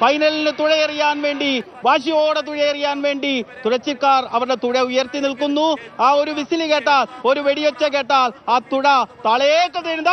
ഫൈനലിന് തുഴയെറിയാൻ വേണ്ടി വാശിയോടെ തുഴയെറിയാൻ വേണ്ടി തുഴച്ചിക്കാർ അവരുടെ തുഴ ഉയർത്തി നിൽക്കുന്നു. ആ ഒരു വിസിലി കേട്ടാൽ ഒരു വെടിയൊച്ച കേട്ടാൽ ആ തുഴ തളയേക്ക് തീരുന്ന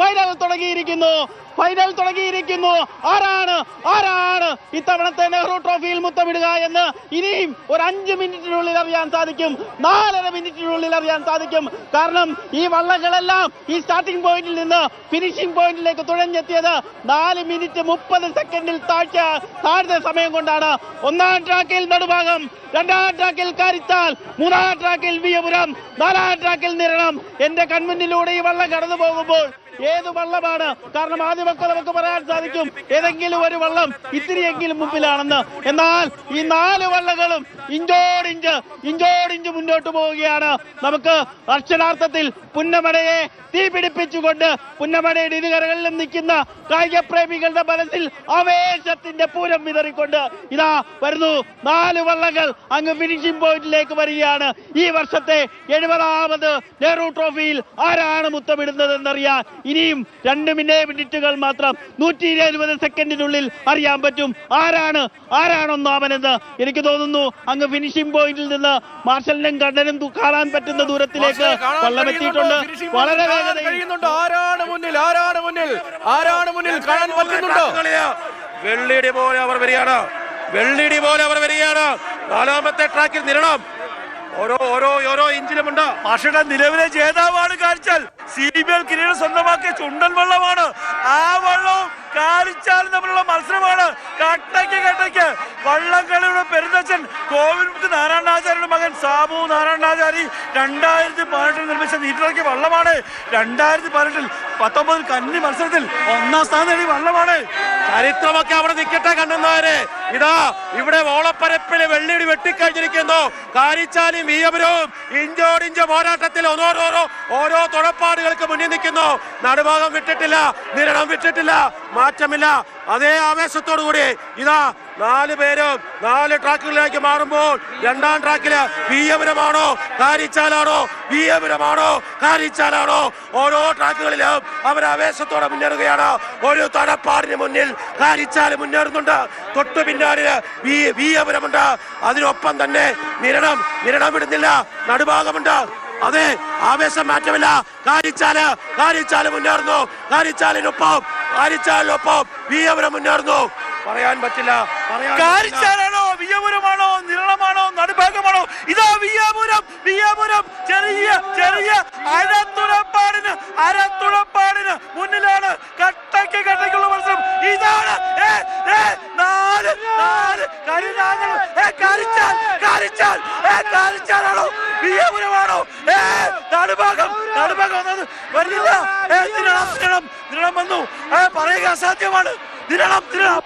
ഫൈനൽ തുടങ്ങിയിരിക്കുന്നു. ഫൈനൽ തുടങ്ങിയിരിക്കുന്നു. ആരാണ്? ആരാണ്? ഇത്തവണത്തെ നെഹ്റു ട്രോഫിയിൽ മുത്തമിടുക എന്ന് ഇനിയും ഒരു അഞ്ച് മിനിറ്റിനുള്ളിൽ അറിയാൻ സാധിക്കും. നാലര മിനിറ്റിനുള്ളിൽ അറിയാൻ സാധിക്കും. കാരണം ഈ വള്ളങ്ങളെല്ലാം ഈ സ്റ്റാർട്ടിംഗ് പോയിന്റിൽ നിന്ന് ഫിനിഷിംഗ് പോയിന്റിലേക്ക് തുഴഞ്ഞെത്തിയത് നാല് മിനിറ്റ് മുപ്പത് സെക്കൻഡിൽ താഴ്ച താഴ്ന്ന സമയം കൊണ്ടാണ്. ഒന്നാം ട്രാക്കിൽ നടുഭാഗം രണ്ടാം ട്രാക്കിൽ കാരിത്താൽ മൂന്നാം ട്രാക്കിൽ വിയപുരം നാലാം ട്രാക്കിൽ നിരണം. എന്റെ കൺമുന്നിലൂടെ ഈ വള്ളം കടന്നു പോകുമ്പോൾ ഏത് വള്ളമാണ്? കാരണം ആദ്യമൊക്കെ നമുക്ക് പറയാൻ സാധിക്കും ഏതെങ്കിലും ഒരു വള്ളം ഇത്തിരിയെങ്കിലും മുമ്പിലാണെന്ന്. എന്നാൽ ഈ നാല് വള്ളങ്ങളും ഇഞ്ചോടിഞ്ച് ഇഞ്ചോടിഞ്ച് മുന്നോട്ട് പോവുകയാണ്. നമുക്ക് അക്ഷരാർത്ഥത്തിൽ പുന്നമടയെ തീ പിടിപ്പിച്ചുകൊണ്ട് പുന്നമടയുടെ ഇരുകരകളിലും നിൽക്കുന്ന കായിക പ്രേമികളുടെ മനസ്സിൽ ആവേശത്തിന്റെ പൂരം വിതറിക്കൊണ്ട് ഇതാ വരുന്നു. നാല് വള്ളങ്ങൾ അങ്ങ് ഫിനിഷിംഗ് പോയിന്റിലേക്ക് വരികയാണ്. ഈ വർഷത്തെ എഴുപതാമത് നെഹ്റു ട്രോഫിയിൽ ആരാണ് മുത്തമിടുന്നതെന്നറിയാൻ ഇനിയും രണ്ട് മിനിറ്റ് മിനിറ്റുകൾ മാത്രം നൂറ്റി ഇരുപത് സെക്കൻഡിനുള്ളിൽ അറിയാൻ പറ്റും. ആരാണ്? ആരാണൊന്നാമനെന്ന് എനിക്ക് തോന്നുന്നു അങ്ങ് ഫിനിഷിംഗ് പോയിന്റിൽ നിന്ന് മാർഷലിനും കണ്ണനും കാണാൻ പറ്റുന്ന ദൂരത്തിലേക്ക് വള്ളമെത്തിയിട്ടുണ്ട് വളരെ വേഗതയിൽ. കഴിയുന്നുണ്ടോ? ആരാണ് മുന്നിൽ? ആരാണ് മുന്നിൽ? ആരാണ് മുന്നിൽ കാണാൻ പറ്റുന്നുണ്ടോ? വെള്ളിടി പോലെ അവർ വരികയാണ്. വെള്ളിടി പോലെ അവർ വരികയാണ്. നാലാമത്തെ ട്രാക്കിൽ നിരണം. ഓരോ ഓരോ ഓരോ ഇഞ്ചിലുമുണ്ട് മാഷയുടെ നിലവിലെ ജേതാവാണ് കാണിച്ചാൽ സി ബി എൽ കിരീടം സ്വന്തമാക്കിയ ചുണ്ടൻ വെള്ളമാണ്. ആ വെള്ളവും കാരിച്ചാൽ തമ്മിലുള്ള മത്സരമാണ് സാബു നാരായണാചാരി രണ്ടായിരത്തി പതിനെട്ടിൽ നിർമ്മിച്ച നീറ്റിറക്കിയ വള്ളമാണ്. രണ്ടായിരത്തി പതിനെട്ടിൽ പത്തൊമ്പതിൽ കന്നി മത്സരത്തിൽ ഒന്നാം സ്ഥാനം നേടിയ വള്ളമാണ്. ചരിത്രമൊക്കെ അവിടെ നിൽക്കട്ടെ കണ്ടെന്നവരെ ഇതാ ഇവിടെ ഓളപ്പരപ്പിലെ വെള്ളിയിടി വെട്ടിക്കഴിഞ്ഞിരിക്കുന്നു. കാരിച്ചാലും വീയപുരവും ഇഞ്ചോടിഞ്ച് പോരാട്ടത്തിൽ ഓരോരോ ഓരോ തുഴപ്പാടുകൾക്ക് മുന്നിൽ നിൽക്കുന്നു. നടുഭാഗം വിട്ടിട്ടില്ല നിരണം വിട്ടിട്ടില്ല മാറ്റമില്ല. അതേ ആവേശത്തോടു കൂടി ഇതാ നാല് പേരും നാല് ട്രാക്കുകളിലേക്ക് മാറുമ്പോൾ രണ്ടാം ട്രാക്കിൽ വീയപുരമാണോ കാരിച്ചാലാണോ വീയപുരമാണോ കാരിച്ചാലാണോ ഓരോ ട്രാക്കുകളിലും അവർ ആവേശത്തോടെ മുന്നേറുകയാണ്. ഒരു തടപ്പാടിന് മുന്നിൽ കാരിച്ചാൽ മുന്നേറുന്നുണ്ട്. തൊട്ടു പിന്നാലിൽ വീ വീയപുരമുണ്ട് അതിനൊപ്പം തന്നെ നിരണം നിരണം വിടുന്നില്ല. നടുഭാഗമുണ്ട്. അതെ ആവേശം മാറ്റമില്ല. കാരിച്ചാൽ കാരിച്ചാൽ മുന്നേറുന്നു. കാരിച്ചാലിനൊപ്പം കാരിച്ചാലിനൊപ്പം വീയപുരം മുന്നേറുന്നു. പറയാൻ പറ്റില്ല. കാരിച്ചാലാണോ വിയപുരമാണോ നിരണമാണോ നടുഭാഗമാണോ? ഇതാ വിയപുരം വിയപുരം ചെറിയ ചെറിയ അരത്തുഴപ്പാടിന് അരത്തുഴപ്പാടിന് മുന്നിലാണ് കട്ടയ്ക്ക് കട്ടയ്ക്കുള്ള മത്സരം. ഇതാണ് നാല് നാല്. കരിനാങ്ങൾ ഏ കാരിച്ചാൽ കാരിച്ചാൽ ഏ കാരിച്ചാലാണോ? വിയപുരമാണോ ഏ നടുഭാഗം നടുഭാഗം വന്നത് ഏ നിരണം നിരണം നിരണം വന്നു. പറയുക അസാധ്യമാണ്. നിരണം നിരണം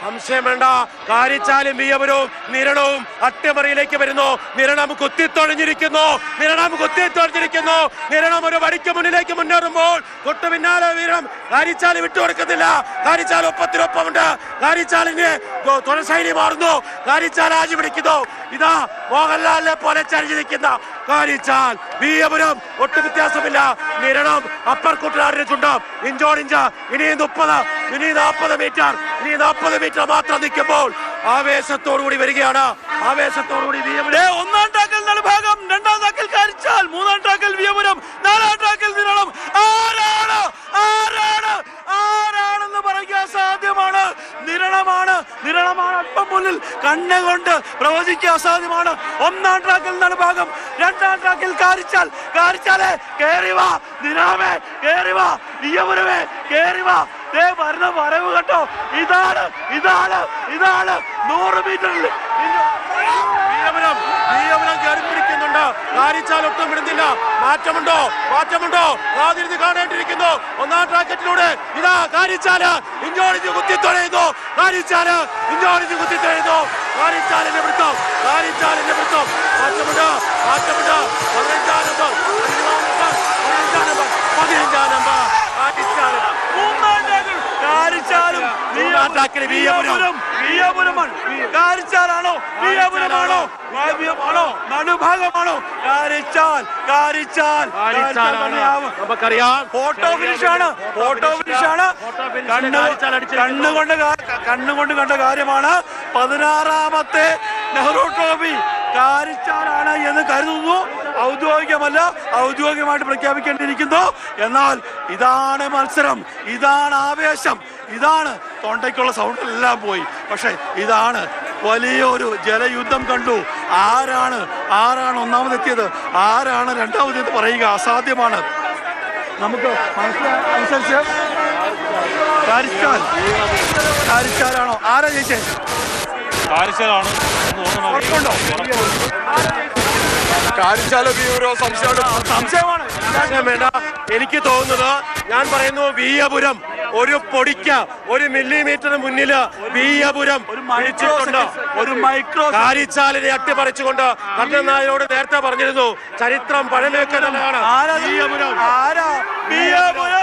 സംശയം വേണ്ട. കാരിച്ചാലും വിയപുരവും നിരണവും അട്ടിമറിയിലേക്ക് വരുന്നു. നിരണം കുത്തിത്തൊഴിഞ്ഞിരിക്കുന്നു നിരണം കുത്തിത്തൊഴിഞ്ഞിരിക്കുന്നു നിരണം ഒരു വടിക്ക് മുന്നിലേക്ക് മുന്നേറുമ്പോൾ തൊട്ടു പിന്നാലെ വീരം കാരിച്ചാൽ വിട്ടുകൊടുക്കുന്നില്ല. കാരിച്ചാൽ ഒപ്പത്തിനൊപ്പമുണ്ട്. കാരിച്ചാലിന് തുണശൈലി മാറുന്നു. കാരിച്ചാൽ ആജി പിടിക്കുന്നു. ഇതാ മോഹൻലാലിനെ പോലെ ചരിഞ്ഞു കാരിച്ചാൽ വീയപുരം ഒട്ടും വ്യത്യാസമില്ല. നിരണം അപ്പർ കുട്ടനാടിന് ചുണ്ടം. ഇഞ്ചോടിഞ്ച് ഇനി മുപ്പത് ഇനി നാൽപ്പത് മീറ്റർ ഇനി നാൽപ്പത് മീറ്റർ മാത്രം നിൽക്കുമ്പോൾ ആവേശത്തോടുകൂടി വരികയാണ്. ആവേശത്തോടുകൂടി ഒന്നാം ട്രാക്കിൽ നടുഭാഗം രണ്ടാം ട്രാക്കിൽ കാരിച്ചാൽ മൂന്നാം ട്രാക്കിൽ വിയപുരം നാലാം ട്രാക്കിൽ നിരണം ആരാണ് ആരാണ് ആരാണെന്ന് പറയുക അസാധ്യമാണ് നിരണമാണ് നിരണമാണ് അല്പം മുന്നിൽ കണ്ണുകൊണ്ട് പ്രവചിക്കുക അസാധ്യമാണ്. ഒന്നാം ട്രാക്കിൽ നിന്നാണ് ഭാഗം. രണ്ടാം ട്രാക്കിൽ കാരിച്ചാൽ കാരിച്ചാലേ കേറിവാ ദിനാമേ നിരാമേ നിയമനമേ കേറിവാ ദേ വരുന്ന വരവ് കേട്ടോ ഇതാണ് ഇതാണ് ഇതാണ്. നൂറ് മീറ്ററിൽ നിയമനം നിയമനം കയറി പിടിക്കുന്നുണ്ട്. കാരിച്ചാൽ ഒട്ടും വിടുന്നില്ല. മാറ്റമുണ്ടോ? മാറ്റമുണ്ടോ? കാതിരുന്ന് കാണേണ്ടിയിരിക്കുന്നു. ഒന്നാം ട്രാക്കറ്റിലൂടെ ഇതാ കാരിച്ചാൽ ഇഞ്ചോടിച്ച് കുത്തിത്തൊഴയുന്നു കാരിച്ചാൽ ഇഞ്ചോടിച്ച് കുത്തിത്തൊഴയുന്നു കാരിച്ചാലിന്റെ വൃത്തം കാരിച്ചാലിന്റെ വൃത്തം മാറ്റമുണ്ട് മാറ്റമുണ്ട് പതിനഞ്ചാം നമ്പർ പതിനഞ്ചാം നമ്പർ പതിനഞ്ചാം നമ്പർ കാരിച്ചാൽ മൂന്നാം ട്രാക്കിൽ കാരിച്ചാലും മൂന്നാം ട്രാക്കിൽ വിയപുരം. വിയപുരമാണ് കാരിച്ചാലാണോ? വിയപുരമാണോ വാവ്യമാണോ നടുഭാഗമാണോ കാരിച്ചാൽ കാരിച്ചാൽ. കാരിച്ചാൽ തന്നെയാവും. നമുക്കറിയാം. ഫോട്ടോ ഫോട്ടോ ഫിനിഷ് ആണ്. കണ്ണുകൊണ്ട് കണ്ട കാര്യമാണ്. പതിനാറാമത്തെ നെഹ്റു ട്രോഫി കാരിച്ചാലാണ് എന്ന് കരുതുന്നു. ഔദ്യോഗികമല്ല ഔദ്യോഗികമായിട്ട് പ്രഖ്യാപിക്കേണ്ടിയിരിക്കുന്നു. എന്നാൽ ഇതാണ് മത്സരം ഇതാണ് ആവേശം ഇതാണ് തൊണ്ടയ്ക്കുള്ള സൗണ്ട് എല്ലാം പോയി. പക്ഷെ ഇതാണ് വലിയൊരു ജലയുദ്ധം കണ്ടു. ആരാണ് ആരാണ് ഒന്നാമതെത്തിയത്? ആരാണ് രണ്ടാമതെന്ന് പറയുക അസാധ്യമാണ്. നമുക്ക് മനസ്സിലാ- അനുസരിച്ച് കാരിച്ചാൽ കാരിച്ചാലാണോ? ആരാ ജയിച്ചേ? ഉറപ്പുണ്ടോ. കാരിച്ചാലോ വ്യൂരോ സംശയമാണ് സംശയമാണ്. സംശയം വേണ്ട. എനിക്ക് തോന്നുന്നത് ഞാൻ പറയുന്നു വീയപുരം ഒരു പൊടിക്ക ഒരു മില്ലിമീറ്റർ മുന്നിൽ വീയപുരം പിടിച്ചിട്ടുണ്ട് ഒരു മൈക്രോ കാരിച്ചാലിനെ അട്ടിപ്പറിച്ചുകൊണ്ട് കണ്ണനായോട് നേരത്തെ പറഞ്ഞിരുന്നു. ചരിത്രം പഴമേക്കുന്നതാണ് വീയപുരം. ആരാ? ബിയപുരം